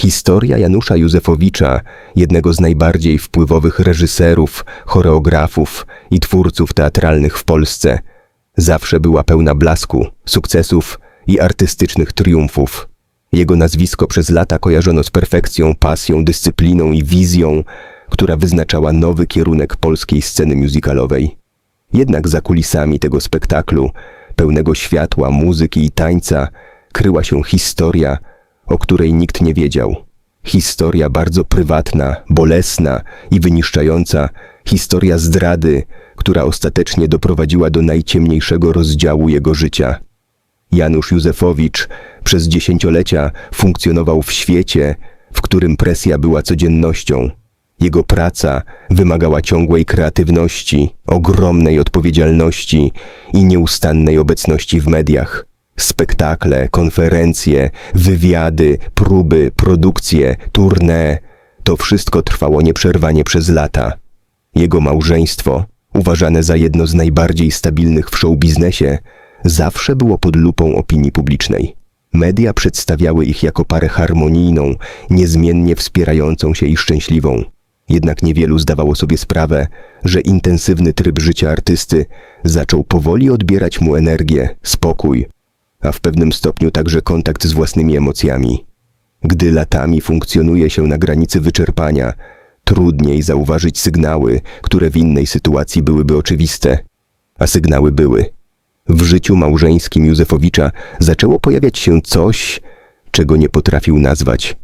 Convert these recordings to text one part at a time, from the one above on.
Historia Janusza Józefowicza, jednego z najbardziej wpływowych reżyserów, choreografów i twórców teatralnych w Polsce, zawsze była pełna blasku, sukcesów i artystycznych triumfów. Jego nazwisko przez lata kojarzono z perfekcją, pasją, dyscypliną i wizją, która wyznaczała nowy kierunek polskiej sceny musicalowej. Jednak za kulisami tego spektaklu, pełnego światła, muzyki i tańca, kryła się historia, o której nikt nie wiedział. Historia bardzo prywatna, bolesna i wyniszczająca, historia zdrady, która ostatecznie doprowadziła do najciemniejszego rozdziału jego życia. Janusz Józefowicz przez dziesięciolecia funkcjonował w świecie, w którym presja była codziennością. Jego praca wymagała ciągłej kreatywności, ogromnej odpowiedzialności i nieustannej obecności w mediach. Spektakle, konferencje, wywiady, próby, produkcje, tournée to wszystko trwało nieprzerwanie przez lata. Jego małżeństwo, uważane za jedno z najbardziej stabilnych w showbiznesie, zawsze było pod lupą opinii publicznej. Media przedstawiały ich jako parę harmonijną, niezmiennie wspierającą się i szczęśliwą. Jednak niewielu zdawało sobie sprawę, że intensywny tryb życia artysty zaczął powoli odbierać mu energię, spokój, a w pewnym stopniu także kontakt z własnymi emocjami. Gdy latami funkcjonuje się na granicy wyczerpania, trudniej zauważyć sygnały, które w innej sytuacji byłyby oczywiste. A sygnały były. W życiu małżeńskim Józefowicza zaczęło pojawiać się coś, czego nie potrafił nazwać.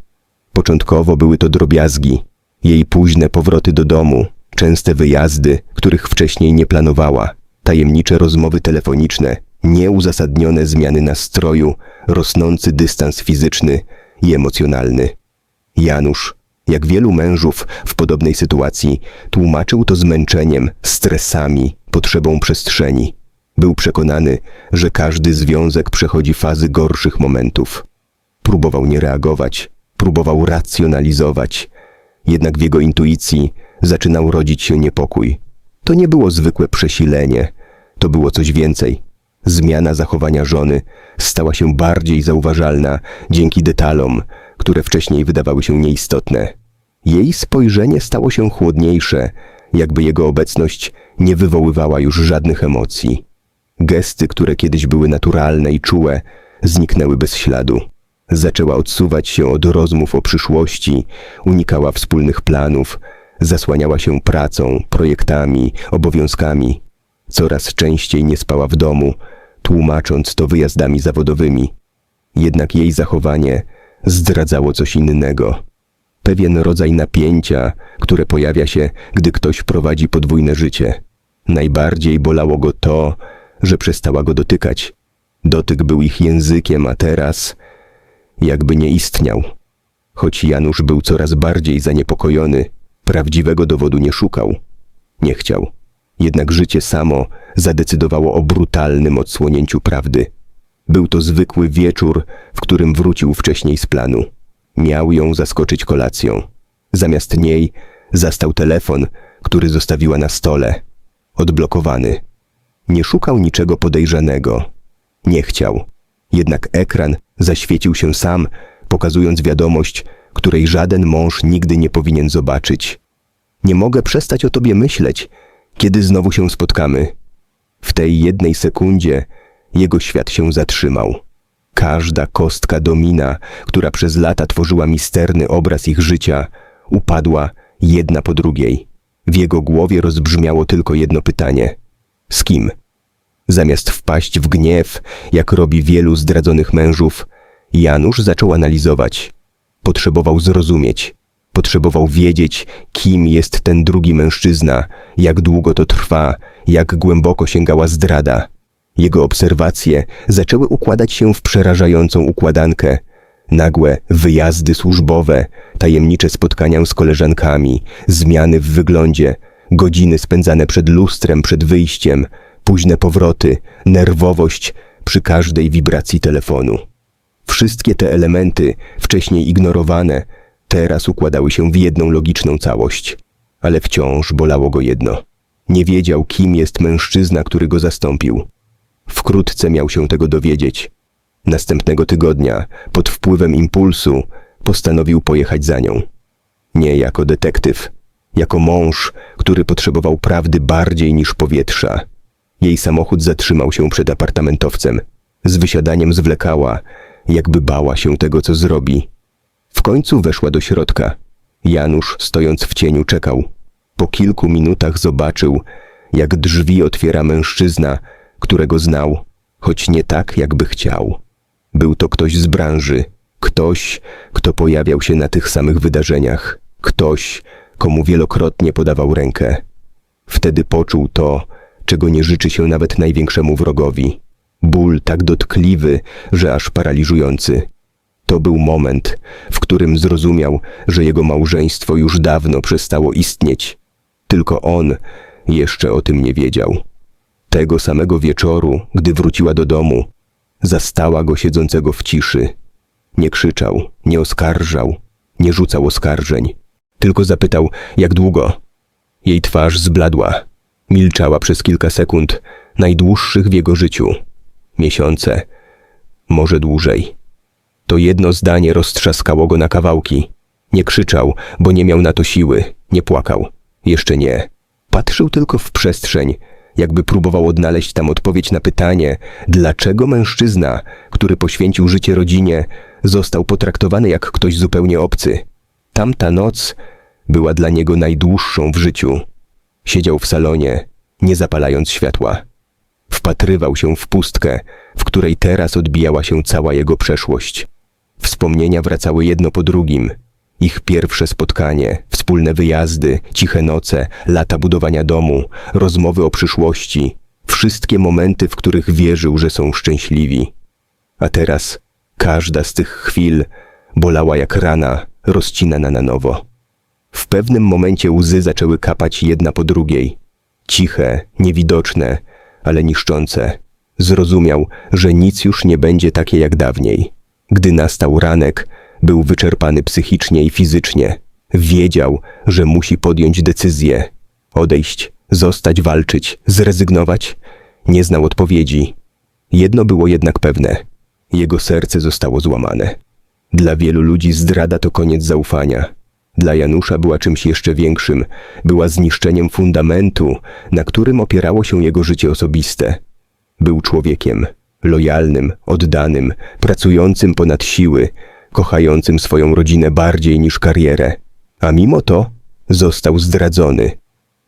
Początkowo były to drobiazgi, jej późne powroty do domu, częste wyjazdy, których wcześniej nie planowała, tajemnicze rozmowy telefoniczne, nieuzasadnione zmiany nastroju, rosnący dystans fizyczny i emocjonalny. Janusz, jak wielu mężów w podobnej sytuacji, tłumaczył to zmęczeniem, stresami, potrzebą przestrzeni. Był przekonany, że każdy związek przechodzi fazy gorszych momentów. Próbował nie reagować, próbował racjonalizować, jednak w jego intuicji zaczynał rodzić się niepokój. To nie było zwykłe przesilenie, to było coś więcej. Zmiana zachowania żony stała się bardziej zauważalna dzięki detalom, które wcześniej wydawały się nieistotne. Jej spojrzenie stało się chłodniejsze, jakby jego obecność nie wywoływała już żadnych emocji. Gesty, które kiedyś były naturalne i czułe, zniknęły bez śladu. Zaczęła odsuwać się od rozmów o przyszłości, unikała wspólnych planów, zasłaniała się pracą, projektami, obowiązkami. Coraz częściej nie spała w domu, tłumacząc to wyjazdami zawodowymi. Jednak jej zachowanie zdradzało coś innego. Pewien rodzaj napięcia, które pojawia się, gdy ktoś prowadzi podwójne życie. Najbardziej bolało go to, że przestała go dotykać. Dotyk był ich językiem, a teraz jakby nie istniał. Choć Janusz był coraz bardziej zaniepokojony, prawdziwego dowodu nie szukał. Nie chciał. Jednak życie samo zadecydowało o brutalnym odsłonięciu prawdy. Był to zwykły wieczór, w którym wrócił wcześniej z planu. Miał ją zaskoczyć kolacją. Zamiast niej zastał telefon, który zostawiła na stole. Odblokowany. Nie szukał niczego podejrzanego. Nie chciał. Jednak ekran zaświecił się sam, pokazując wiadomość, której żaden mąż nigdy nie powinien zobaczyć. Nie mogę przestać o tobie myśleć, kiedy znowu się spotkamy. W tej jednej sekundzie jego świat się zatrzymał. Każda kostka domina, która przez lata tworzyła misterny obraz ich życia, upadła jedna po drugiej. W jego głowie rozbrzmiało tylko jedno pytanie: z kim? Zamiast wpaść w gniew, jak robi wielu zdradzonych mężów, Janusz zaczął analizować. Potrzebował zrozumieć. Potrzebował wiedzieć, kim jest ten drugi mężczyzna, jak długo to trwa, jak głęboko sięgała zdrada. Jego obserwacje zaczęły układać się w przerażającą układankę. Nagłe wyjazdy służbowe, tajemnicze spotkania z koleżankami, zmiany w wyglądzie, godziny spędzane przed lustrem, przed wyjściem, późne powroty, nerwowość przy każdej wibracji telefonu. Wszystkie te elementy, wcześniej ignorowane, teraz układały się w jedną logiczną całość. Ale wciąż bolało go jedno. Nie wiedział, kim jest mężczyzna, który go zastąpił. Wkrótce miał się tego dowiedzieć. Następnego tygodnia, pod wpływem impulsu, postanowił pojechać za nią. Nie jako detektyw, jako mąż, który potrzebował prawdy bardziej niż powietrza. Jej samochód zatrzymał się przed apartamentowcem. Z wysiadaniem zwlekała, jakby bała się tego, co zrobi. W końcu weszła do środka. Janusz, stojąc w cieniu, czekał. Po kilku minutach zobaczył, jak drzwi otwiera mężczyzna, którego znał, choć nie tak, jakby chciał. Był to ktoś z branży, ktoś, kto pojawiał się na tych samych wydarzeniach, ktoś, komu wielokrotnie podawał rękę. Wtedy poczuł to, czego nie życzy się nawet największemu wrogowi. Ból tak dotkliwy, że aż paraliżujący. To był moment, w którym zrozumiał, że jego małżeństwo już dawno przestało istnieć. Tylko on jeszcze o tym nie wiedział. Tego samego wieczoru, gdy wróciła do domu, zastała go siedzącego w ciszy. Nie krzyczał, nie oskarżał, nie rzucał oskarżeń, tylko zapytał, jak długo. Jej twarz zbladła. Milczała przez kilka sekund, najdłuższych w jego życiu. Miesiące, może dłużej. To jedno zdanie roztrzaskało go na kawałki. Nie krzyczał, bo nie miał na to siły, nie płakał. Jeszcze nie. Patrzył tylko w przestrzeń, jakby próbował odnaleźć tam odpowiedź na pytanie, dlaczego mężczyzna, który poświęcił życie rodzinie, został potraktowany jak ktoś zupełnie obcy. Tamta noc była dla niego najdłuższą w życiu. Siedział w salonie, nie zapalając światła. Wpatrywał się w pustkę, w której teraz odbijała się cała jego przeszłość. Wspomnienia wracały jedno po drugim. Ich pierwsze spotkanie, wspólne wyjazdy, ciche noce, lata budowania domu, rozmowy o przyszłości, wszystkie momenty, w których wierzył, że są szczęśliwi. A teraz każda z tych chwil bolała jak rana, rozcinana na nowo. W pewnym momencie łzy zaczęły kapać jedna po drugiej. Ciche, niewidoczne, ale niszczące. Zrozumiał, że nic już nie będzie takie jak dawniej. Gdy nastał ranek, był wyczerpany psychicznie i fizycznie. Wiedział, że musi podjąć decyzję. Odejść, zostać, walczyć, zrezygnować. Nie znał odpowiedzi. Jedno było jednak pewne. Jego serce zostało złamane. Dla wielu ludzi zdrada to koniec zaufania. Dla Janusza była czymś jeszcze większym. Była zniszczeniem fundamentu, na którym opierało się jego życie osobiste. Był człowiekiem, lojalnym, oddanym, pracującym ponad siły, kochającym swoją rodzinę bardziej niż karierę. A mimo to został zdradzony.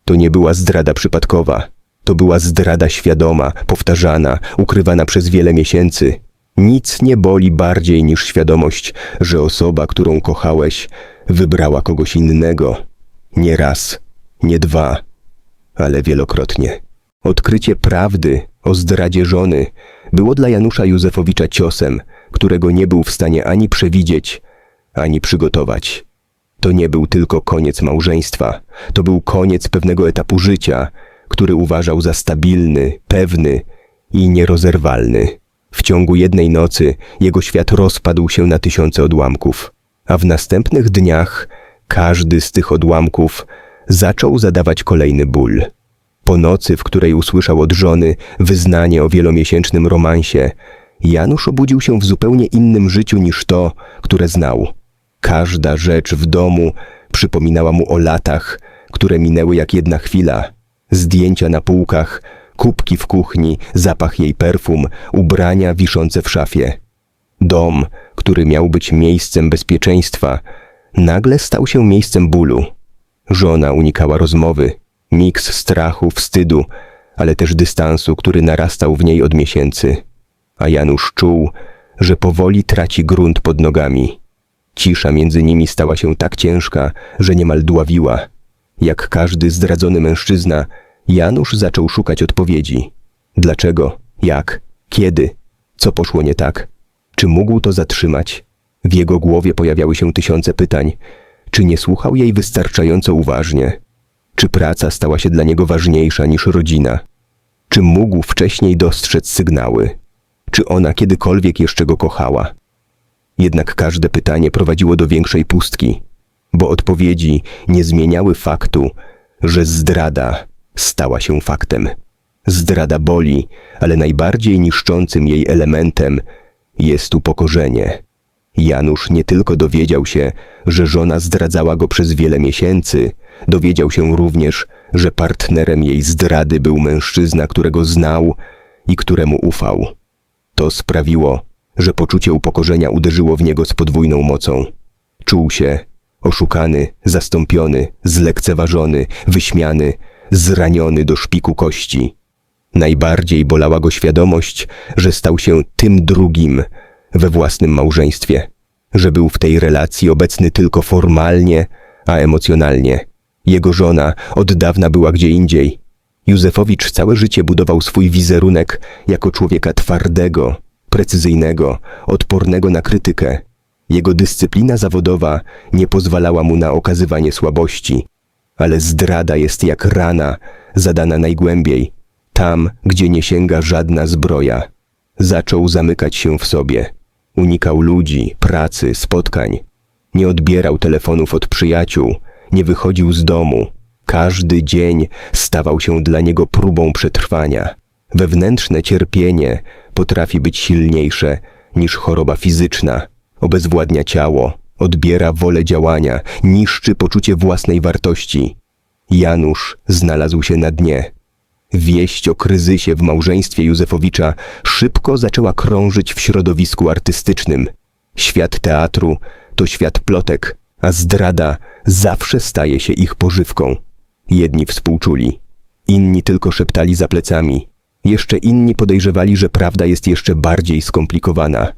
To nie była zdrada przypadkowa. To była zdrada świadoma, powtarzana, ukrywana przez wiele miesięcy. Nic nie boli bardziej niż świadomość, że osoba, którą kochałeś, wybrała kogoś innego. Nie raz, nie dwa, ale wielokrotnie. Odkrycie prawdy o zdradzie żony było dla Janusza Józefowicza ciosem, którego nie był w stanie ani przewidzieć, ani przygotować. To nie był tylko koniec małżeństwa, to był koniec pewnego etapu życia, który uważał za stabilny, pewny i nierozerwalny. W ciągu jednej nocy jego świat rozpadł się na tysiące odłamków, a w następnych dniach każdy z tych odłamków zaczął zadawać kolejny ból. Po nocy, w której usłyszał od żony wyznanie o wielomiesięcznym romansie, Janusz obudził się w zupełnie innym życiu niż to, które znał. Każda rzecz w domu przypominała mu o latach, które minęły jak jedna chwila. Zdjęcia na półkach, kubki w kuchni, zapach jej perfum, ubrania wiszące w szafie. Dom, który miał być miejscem bezpieczeństwa, nagle stał się miejscem bólu. Żona unikała rozmowy, miks strachu, wstydu, ale też dystansu, który narastał w niej od miesięcy. A Janusz czuł, że powoli traci grunt pod nogami. Cisza między nimi stała się tak ciężka, że niemal dławiła. Jak każdy zdradzony mężczyzna, Janusz zaczął szukać odpowiedzi. Dlaczego? Jak? Kiedy? Co poszło nie tak? Czy mógł to zatrzymać? W jego głowie pojawiały się tysiące pytań. Czy nie słuchał jej wystarczająco uważnie? Czy praca stała się dla niego ważniejsza niż rodzina? Czy mógł wcześniej dostrzec sygnały? Czy ona kiedykolwiek jeszcze go kochała? Jednak każde pytanie prowadziło do większej pustki, bo odpowiedzi nie zmieniały faktu, że zdrada stała się faktem. Zdrada boli, ale najbardziej niszczącym jej elementem jest upokorzenie. Janusz nie tylko dowiedział się, że żona zdradzała go przez wiele miesięcy, dowiedział się również, że partnerem jej zdrady był mężczyzna, którego znał i któremu ufał. To sprawiło, że poczucie upokorzenia uderzyło w niego z podwójną mocą. Czuł się oszukany, zastąpiony, zlekceważony, wyśmiany, zraniony do szpiku kości. Najbardziej bolała go świadomość, że stał się tym drugim we własnym małżeństwie, że był w tej relacji obecny tylko formalnie, a emocjonalnie. Jego żona od dawna była gdzie indziej. Józefowicz całe życie budował swój wizerunek jako człowieka twardego, precyzyjnego, odpornego na krytykę. Jego dyscyplina zawodowa nie pozwalała mu na okazywanie słabości, ale zdrada jest jak rana zadana najgłębiej, tam, gdzie nie sięga żadna zbroja. Zaczął zamykać się w sobie. Unikał ludzi, pracy, spotkań. Nie odbierał telefonów od przyjaciół, nie wychodził z domu. Każdy dzień stawał się dla niego próbą przetrwania. Wewnętrzne cierpienie potrafi być silniejsze niż choroba fizyczna. Obezwładnia ciało, odbiera wolę działania, niszczy poczucie własnej wartości. Janusz znalazł się na dnie. Wieść o kryzysie w małżeństwie Józefowicza szybko zaczęła krążyć w środowisku artystycznym. Świat teatru to świat plotek, a zdrada zawsze staje się ich pożywką. Jedni współczuli, inni tylko szeptali za plecami. Jeszcze inni podejrzewali, że prawda jest jeszcze bardziej skomplikowana.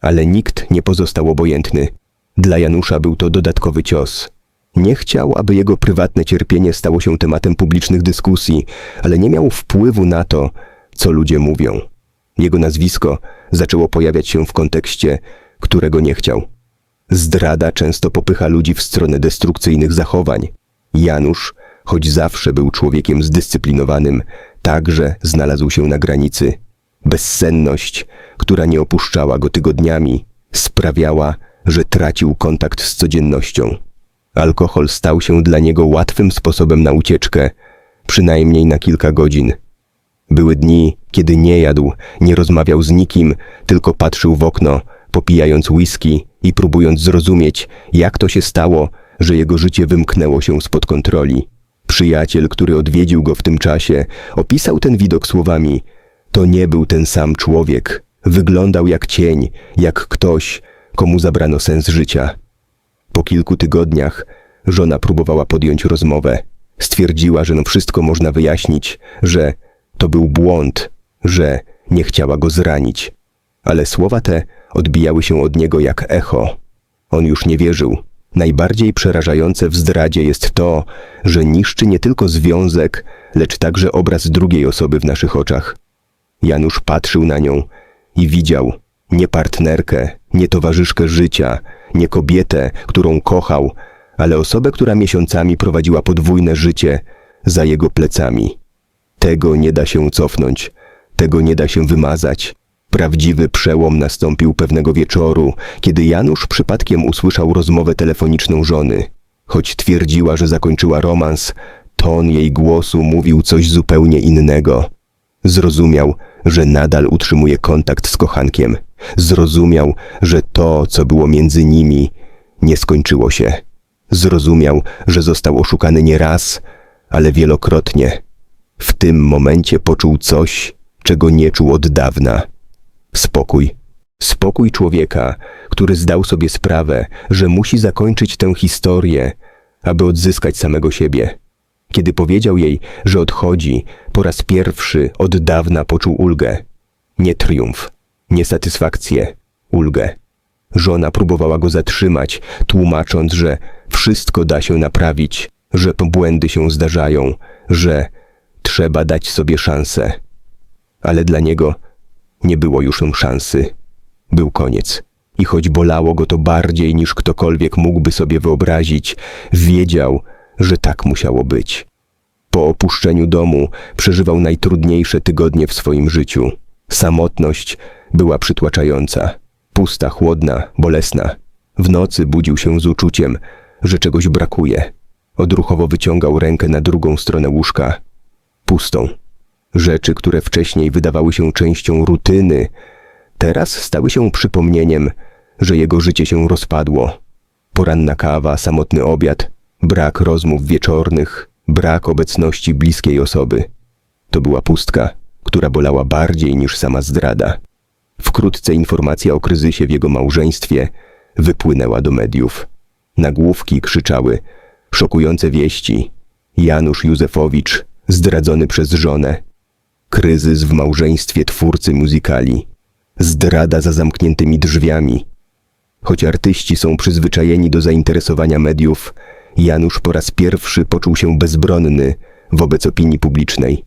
Ale nikt nie pozostał obojętny. Dla Janusza był to dodatkowy cios. Nie chciał, aby jego prywatne cierpienie stało się tematem publicznych dyskusji, ale nie miał wpływu na to, co ludzie mówią. Jego nazwisko zaczęło pojawiać się w kontekście, którego nie chciał. Zdrada często popycha ludzi w stronę destrukcyjnych zachowań. Janusz, choć zawsze był człowiekiem zdyscyplinowanym, także znalazł się na granicy. Bezsenność, która nie opuszczała go tygodniami, sprawiała, że tracił kontakt z codziennością. Alkohol stał się dla niego łatwym sposobem na ucieczkę, przynajmniej na kilka godzin. Były dni, kiedy nie jadł, nie rozmawiał z nikim, tylko patrzył w okno, popijając whisky i próbując zrozumieć, jak to się stało, że jego życie wymknęło się spod kontroli. Przyjaciel, który odwiedził go w tym czasie, opisał ten widok słowami: To nie był ten sam człowiek. Wyglądał jak cień, jak ktoś, komu zabrano sens życia. Po kilku tygodniach żona próbowała podjąć rozmowę. Stwierdziła, że no wszystko można wyjaśnić, że to był błąd, że nie chciała go zranić. Ale słowa te odbijały się od niego jak echo. On już nie wierzył. Najbardziej przerażające w zdradzie jest to, że niszczy nie tylko związek, lecz także obraz drugiej osoby w naszych oczach. Janusz patrzył na nią i widział nie partnerkę, nie towarzyszkę życia, nie kobietę, którą kochał, ale osobę, która miesiącami prowadziła podwójne życie za jego plecami. Tego nie da się cofnąć, tego nie da się wymazać. Prawdziwy przełom nastąpił pewnego wieczoru, kiedy Janusz przypadkiem usłyszał rozmowę telefoniczną żony. Choć twierdziła, że zakończyła romans, ton jej głosu mówił coś zupełnie innego. Zrozumiał, że nadal utrzymuje kontakt z kochankiem. Zrozumiał, że to, co było między nimi, nie skończyło się. Zrozumiał, że został oszukany nie raz, ale wielokrotnie. W tym momencie poczuł coś, czego nie czuł od dawna. Spokój. Spokój człowieka, który zdał sobie sprawę, że musi zakończyć tę historię, aby odzyskać samego siebie. Kiedy powiedział jej, że odchodzi, po raz pierwszy od dawna poczuł ulgę. Nie triumf, nie satysfakcję, ulgę. Żona próbowała go zatrzymać, tłumacząc, że wszystko da się naprawić, że błędy się zdarzają, że trzeba dać sobie szansę. Ale dla niego nie było już szansy. Był koniec. I choć bolało go to bardziej niż ktokolwiek mógłby sobie wyobrazić, wiedział, że tak musiało być. Po opuszczeniu domu przeżywał najtrudniejsze tygodnie w swoim życiu. Samotność była przytłaczająca, pusta, chłodna, bolesna. W nocy budził się z uczuciem, że czegoś brakuje. Odruchowo wyciągał rękę na drugą stronę łóżka. Pustą. Rzeczy, które wcześniej wydawały się częścią rutyny, teraz stały się przypomnieniem, że jego życie się rozpadło. Poranna kawa, samotny obiad, brak rozmów wieczornych, brak obecności bliskiej osoby. To była pustka, która bolała bardziej niż sama zdrada. Wkrótce informacja o kryzysie w jego małżeństwie wypłynęła do mediów. Nagłówki krzyczały szokujące wieści. Janusz Józefowicz zdradzony przez żonę. Kryzys w małżeństwie twórcy muzykali. Zdrada za zamkniętymi drzwiami. Choć artyści są przyzwyczajeni do zainteresowania mediów, Janusz po raz pierwszy poczuł się bezbronny wobec opinii publicznej.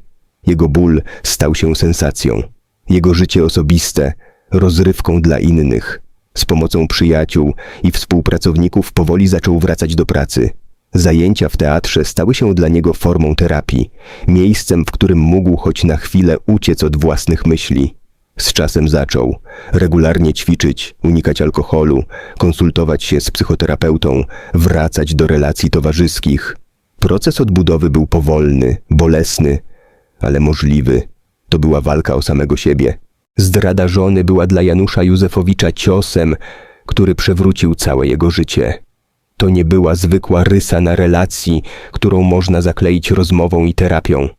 Jego ból stał się sensacją. Jego życie osobiste rozrywką dla innych. Z pomocą przyjaciół i współpracowników powoli zaczął wracać do pracy. Zajęcia w teatrze stały się dla niego formą terapii, miejscem, w którym mógł choć na chwilę uciec od własnych myśli. Z czasem zaczął regularnie ćwiczyć, unikać alkoholu, konsultować się z psychoterapeutą, wracać do relacji towarzyskich. Proces odbudowy był powolny, bolesny, ale możliwy. To była walka o samego siebie. Zdrada żony była dla Janusza Józefowicza ciosem, który przewrócił całe jego życie. To nie była zwykła rysa na relacji, którą można zakleić rozmową i terapią.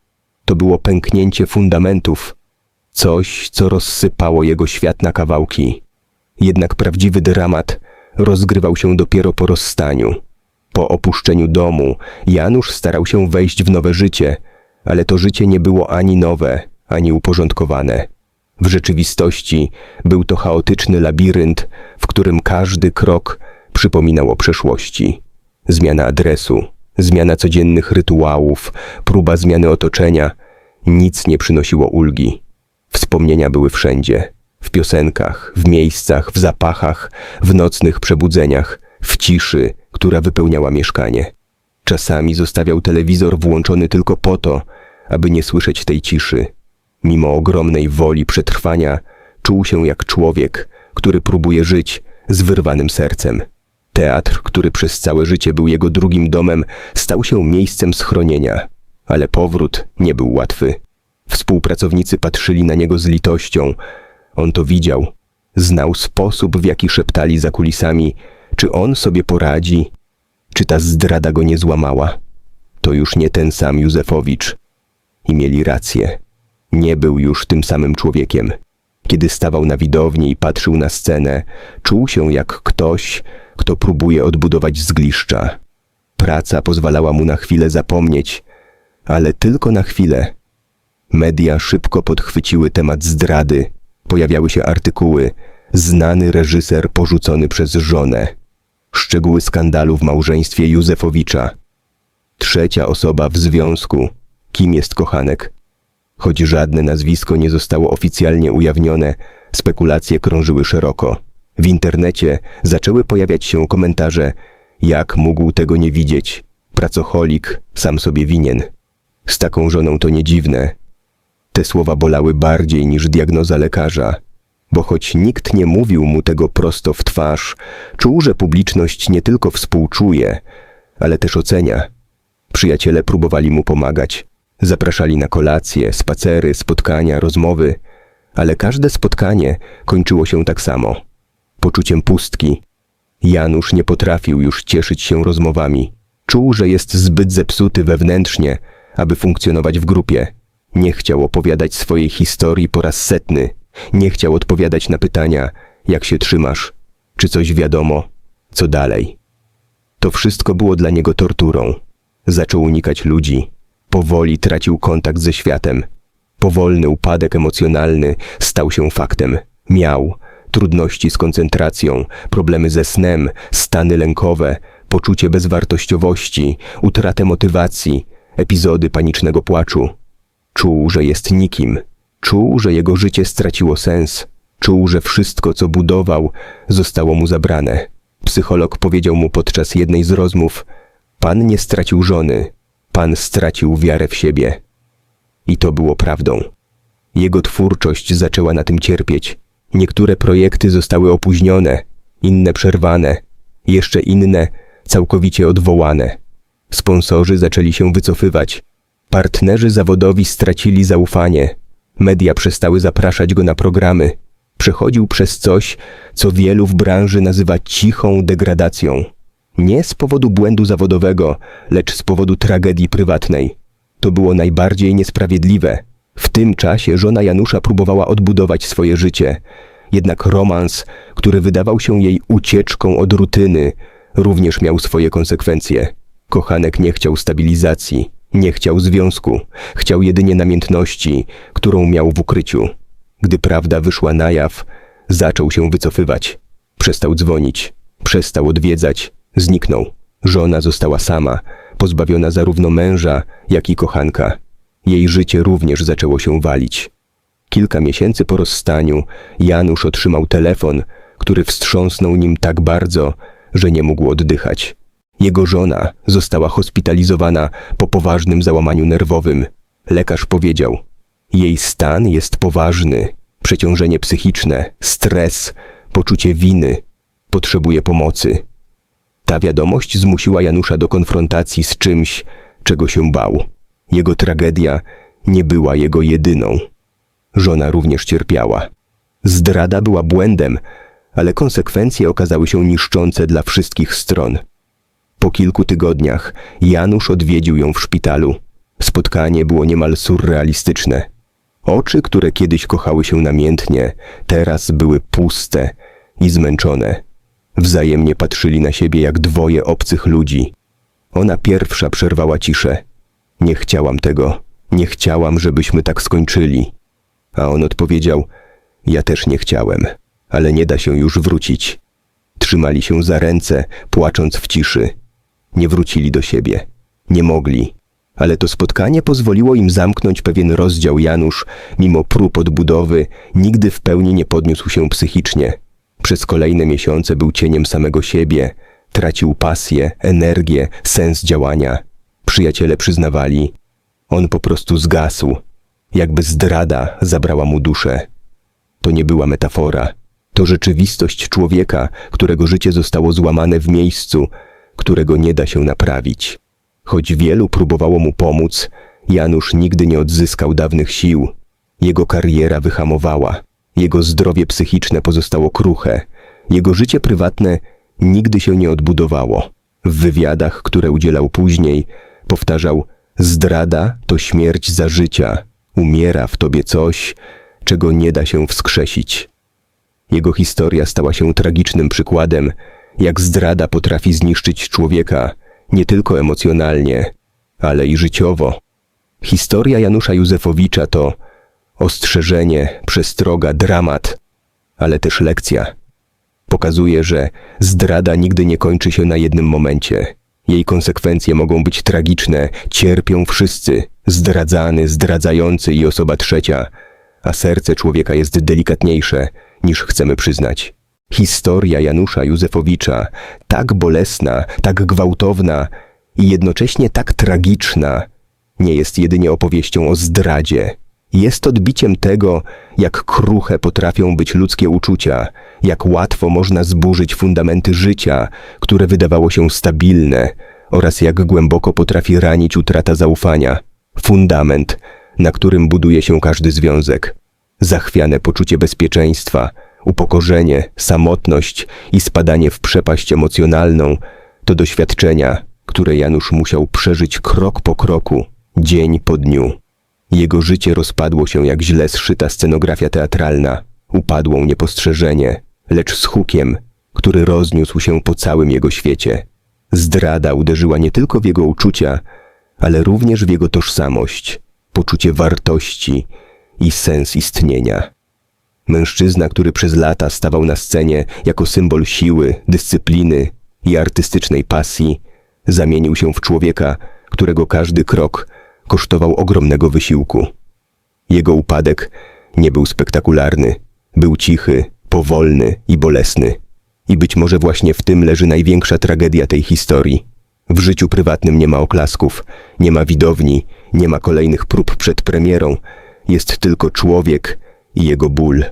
To było pęknięcie fundamentów, coś, co rozsypało jego świat na kawałki. Jednak prawdziwy dramat rozgrywał się dopiero po rozstaniu. Po opuszczeniu domu Janusz starał się wejść w nowe życie, ale to życie nie było ani nowe, ani uporządkowane. W rzeczywistości był to chaotyczny labirynt, w którym każdy krok przypominał o przeszłości. Zmiana adresu, zmiana codziennych rytuałów, próba zmiany otoczenia nic nie przynosiło ulgi. Wspomnienia były wszędzie w piosenkach, w miejscach, w zapachach, w nocnych przebudzeniach, w ciszy, która wypełniała mieszkanie. Czasami zostawiał telewizor włączony tylko po to, aby nie słyszeć tej ciszy. Mimo ogromnej woli przetrwania, czuł się jak człowiek, który próbuje żyć z wyrwanym sercem. Teatr, który przez całe życie był jego drugim domem, stał się miejscem schronienia, ale powrót nie był łatwy. Współpracownicy patrzyli na niego z litością. On to widział. Znał sposób, w jaki szeptali za kulisami, czy on sobie poradzi, czy ta zdrada go nie złamała. To już nie ten sam Józefowicz. I mieli rację. Nie był już tym samym człowiekiem. Kiedy stawał na widowni i patrzył na scenę, czuł się jak ktoś, kto próbuje odbudować zgliszcza. Praca pozwalała mu na chwilę zapomnieć, ale tylko na chwilę. Media szybko podchwyciły temat zdrady. Pojawiały się artykuły. Znany reżyser porzucony przez żonę. Szczegóły skandalu w małżeństwie Józefowicza. Trzecia osoba w związku. Kim jest kochanek? Choć żadne nazwisko nie zostało oficjalnie ujawnione, spekulacje krążyły szeroko. W internecie zaczęły pojawiać się komentarze, jak mógł tego nie widzieć. Pracocholik, sam sobie winien. Z taką żoną to nie dziwne. Te słowa bolały bardziej niż diagnoza lekarza, bo choć nikt nie mówił mu tego prosto w twarz, czuł, że publiczność nie tylko współczuje, ale też ocenia. Przyjaciele próbowali mu pomagać, zapraszali na kolacje, spacery, spotkania, rozmowy, ale każde spotkanie kończyło się tak samo poczuciem pustki. Janusz nie potrafił już cieszyć się rozmowami. Czuł, że jest zbyt zepsuty wewnętrznie, aby funkcjonować w grupie. Nie chciał opowiadać swojej historii po raz setny. Nie chciał odpowiadać na pytania, jak się trzymasz, czy coś wiadomo, co dalej. To wszystko było dla niego torturą. Zaczął unikać ludzi. Powoli tracił kontakt ze światem. Powolny upadek emocjonalny stał się faktem. Miał trudności z koncentracją, problemy ze snem, stany lękowe, poczucie bezwartościowości, utratę motywacji, epizody panicznego płaczu. Czuł, że jest nikim. Czuł, że jego życie straciło sens. Czuł, że wszystko, co budował, zostało mu zabrane. Psycholog powiedział mu podczas jednej z rozmów: Pan nie stracił żony, pan stracił wiarę w siebie. I to było prawdą. Jego twórczość zaczęła na tym cierpieć. Niektóre projekty zostały opóźnione, inne przerwane, jeszcze inne całkowicie odwołane. Sponsorzy zaczęli się wycofywać. Partnerzy zawodowi stracili zaufanie. Media przestały zapraszać go na programy. przechodził przez coś, co wielu w branży nazywa cichą degradacją. Nie z powodu błędu zawodowego, lecz z powodu tragedii prywatnej. To było najbardziej niesprawiedliwe. W tym czasie żona Janusza próbowała odbudować swoje życie. Jednak romans, który wydawał się jej ucieczką od rutyny, również miał swoje konsekwencje. Kochanek nie chciał stabilizacji, nie chciał związku, chciał jedynie namiętności, którą miał w ukryciu. Gdy prawda wyszła na jaw, zaczął się wycofywać. Przestał dzwonić, przestał odwiedzać, zniknął. Żona została sama, pozbawiona zarówno męża, jak i kochanka. Jej życie również zaczęło się walić. Kilka miesięcy po rozstaniu Janusz otrzymał telefon, który wstrząsnął nim tak bardzo, że nie mógł oddychać. Jego żona została hospitalizowana po poważnym załamaniu nerwowym. Lekarz powiedział: Jej stan jest poważny, przeciążenie psychiczne, stres, poczucie winy, potrzebuje pomocy. Ta wiadomość zmusiła Janusza do konfrontacji z czymś, czego się bał. Jego tragedia nie była jego jedyną. Żona również cierpiała. Zdrada była błędem, ale konsekwencje okazały się niszczące dla wszystkich stron. Po kilku tygodniach Janusz odwiedził ją w szpitalu. Spotkanie było niemal surrealistyczne. Oczy, które kiedyś kochały się namiętnie, teraz były puste i zmęczone. Wzajemnie patrzyli na siebie jak dwoje obcych ludzi. Ona pierwsza przerwała ciszę. Nie chciałam tego. Nie chciałam, żebyśmy tak skończyli. A on odpowiedział: Ja też nie chciałem, ale nie da się już wrócić. Trzymali się za ręce, płacząc w ciszy. Nie wrócili do siebie. Nie mogli. Ale to spotkanie pozwoliło im zamknąć pewien rozdział Janusz, mimo prób odbudowy, nigdy w pełni nie podniósł się psychicznie. Przez kolejne miesiące był cieniem samego siebie, tracił pasję, energię, sens działania. Przyjaciele przyznawali, on po prostu zgasł, jakby zdrada zabrała mu duszę. To nie była metafora. To rzeczywistość człowieka, którego życie zostało złamane w miejscu, którego nie da się naprawić. Choć wielu próbowało mu pomóc, Janusz nigdy nie odzyskał dawnych sił. Jego kariera wyhamowała, jego zdrowie psychiczne pozostało kruche, jego życie prywatne nigdy się nie odbudowało. W wywiadach, które udzielał później, powtarzał: Zdrada to śmierć za życia, umiera w tobie coś, czego nie da się wskrzesić. Jego historia stała się tragicznym przykładem, jak zdrada potrafi zniszczyć człowieka nie tylko emocjonalnie, ale i życiowo. Historia Janusza Józefowicza to ostrzeżenie, przestroga, dramat, ale też lekcja. Pokazuje, że zdrada nigdy nie kończy się na jednym momencie. Jej konsekwencje mogą być tragiczne, cierpią wszyscy, zdradzany, zdradzający i osoba trzecia, a serce człowieka jest delikatniejsze niż chcemy przyznać. Historia Janusza Józefowicza, tak bolesna, tak gwałtowna i jednocześnie tak tragiczna, nie jest jedynie opowieścią o zdradzie. Jest odbiciem tego, jak kruche potrafią być ludzkie uczucia, jak łatwo można zburzyć fundamenty życia, które wydawało się stabilne, oraz jak głęboko potrafi ranić utrata zaufania. Fundament, na którym buduje się każdy związek. Zachwiane poczucie bezpieczeństwa, upokorzenie, samotność i spadanie w przepaść emocjonalną to doświadczenia, które Janusz musiał przeżyć krok po kroku, dzień po dniu. Jego życie rozpadło się jak źle zszyta scenografia teatralna. Upadło niepostrzeżenie, lecz z hukiem, który rozniósł się po całym jego świecie. Zdrada uderzyła nie tylko w jego uczucia, ale również w jego tożsamość, poczucie wartości i sens istnienia. Mężczyzna, który przez lata stawał na scenie jako symbol siły, dyscypliny i artystycznej pasji, zamienił się w człowieka, którego każdy krok kosztował ogromnego wysiłku. Jego upadek nie był spektakularny, był cichy, powolny i bolesny. I być może właśnie w tym leży największa tragedia tej historii. W życiu prywatnym nie ma oklasków, nie ma widowni, nie ma kolejnych prób przed premierą. Jest tylko człowiek i jego ból.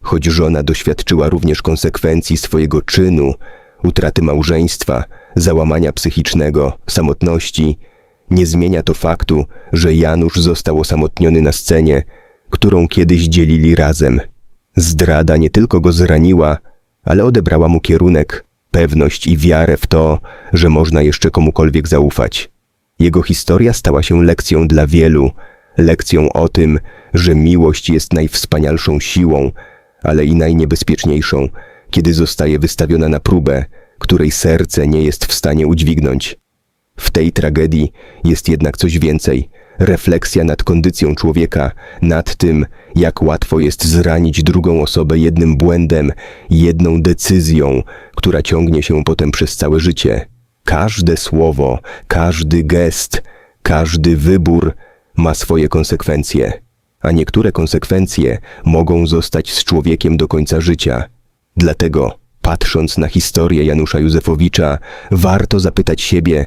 Choć żona doświadczyła również konsekwencji swojego czynu, utraty małżeństwa, załamania psychicznego, samotności, nie zmienia to faktu, że Janusz został osamotniony na scenie, którą kiedyś dzielili razem. Zdrada nie tylko go zraniła, ale odebrała mu kierunek, pewność i wiarę w to, że można jeszcze komukolwiek zaufać. Jego historia stała się lekcją dla wielu, lekcją o tym, że miłość jest najwspanialszą siłą, ale i najniebezpieczniejszą, kiedy zostaje wystawiona na próbę, której serce nie jest w stanie udźwignąć. W tej tragedii jest jednak coś więcej. Refleksja nad kondycją człowieka, nad tym, jak łatwo jest zranić drugą osobę jednym błędem, jedną decyzją, która ciągnie się potem przez całe życie. Każde słowo, każdy gest, każdy wybór ma swoje konsekwencje, a niektóre konsekwencje mogą zostać z człowiekiem do końca życia. Dlatego, patrząc na historię Janusza Józefowicza, warto zapytać siebie,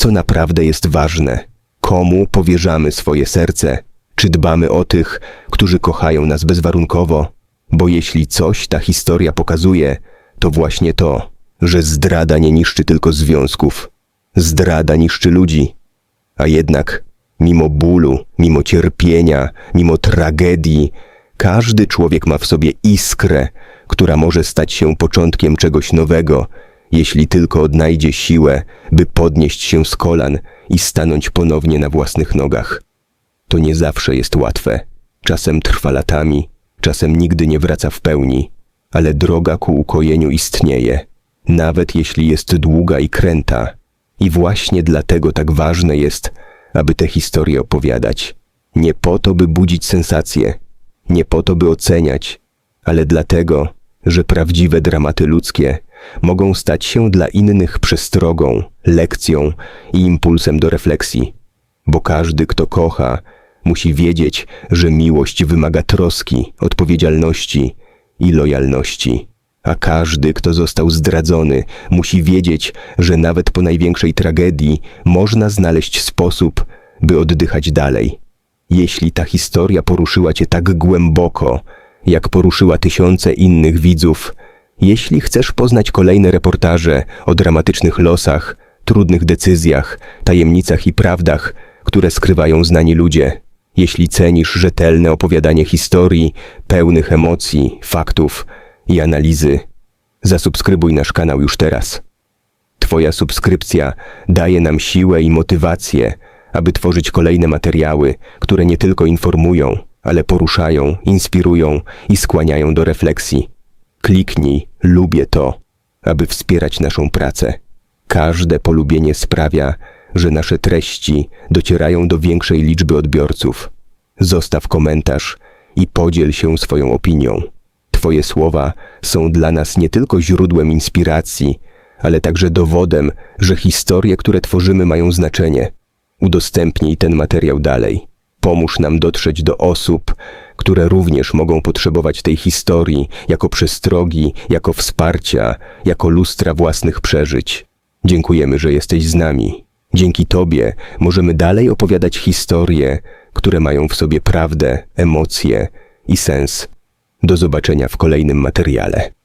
co naprawdę jest ważne. Komu powierzamy swoje serce? Czy dbamy o tych, którzy kochają nas bezwarunkowo? Bo jeśli coś ta historia pokazuje, to właśnie to, że zdrada nie niszczy tylko związków. Zdrada niszczy ludzi. A jednak, mimo bólu, mimo cierpienia, mimo tragedii, każdy człowiek ma w sobie iskrę, która może stać się początkiem czegoś nowego, jeśli tylko odnajdzie siłę, by podnieść się z kolan i stanąć ponownie na własnych nogach. To nie zawsze jest łatwe. Czasem trwa latami, czasem nigdy nie wraca w pełni, ale droga ku ukojeniu istnieje, nawet jeśli jest długa i kręta. I właśnie dlatego tak ważne jest, aby te historie opowiadać. Nie po to, by budzić sensacje, nie po to, by oceniać, ale dlatego, że prawdziwe dramaty ludzkie mogą stać się dla innych przestrogą, lekcją i impulsem do refleksji. Bo każdy, kto kocha, musi wiedzieć, że miłość wymaga troski, odpowiedzialności i lojalności. A każdy, kto został zdradzony, musi wiedzieć, że nawet po największej tragedii można znaleźć sposób, by oddychać dalej. Jeśli ta historia poruszyła cię tak głęboko, jak poruszyła tysiące innych widzów, jeśli chcesz poznać kolejne reportaże o dramatycznych losach, trudnych decyzjach, tajemnicach i prawdach, które skrywają znani ludzie, jeśli cenisz rzetelne opowiadanie historii, pełnych emocji, faktów i analizy, zasubskrybuj nasz kanał już teraz. Twoja subskrypcja daje nam siłę i motywację, aby tworzyć kolejne materiały, które nie tylko informują, ale poruszają, inspirują i skłaniają do refleksji. Kliknij lubię to, aby wspierać naszą pracę. Każde polubienie sprawia, że nasze treści docierają do większej liczby odbiorców. Zostaw komentarz i podziel się swoją opinią. Twoje słowa są dla nas nie tylko źródłem inspiracji, ale także dowodem, że historie, które tworzymy, mają znaczenie. Udostępnij ten materiał dalej. Pomóż nam dotrzeć do osób, które również mogą potrzebować tej historii jako przestrogi, jako wsparcia, jako lustra własnych przeżyć. Dziękujemy, że jesteś z nami. Dzięki Tobie możemy dalej opowiadać historie, które mają w sobie prawdę, emocje i sens. Do zobaczenia w kolejnym materiale.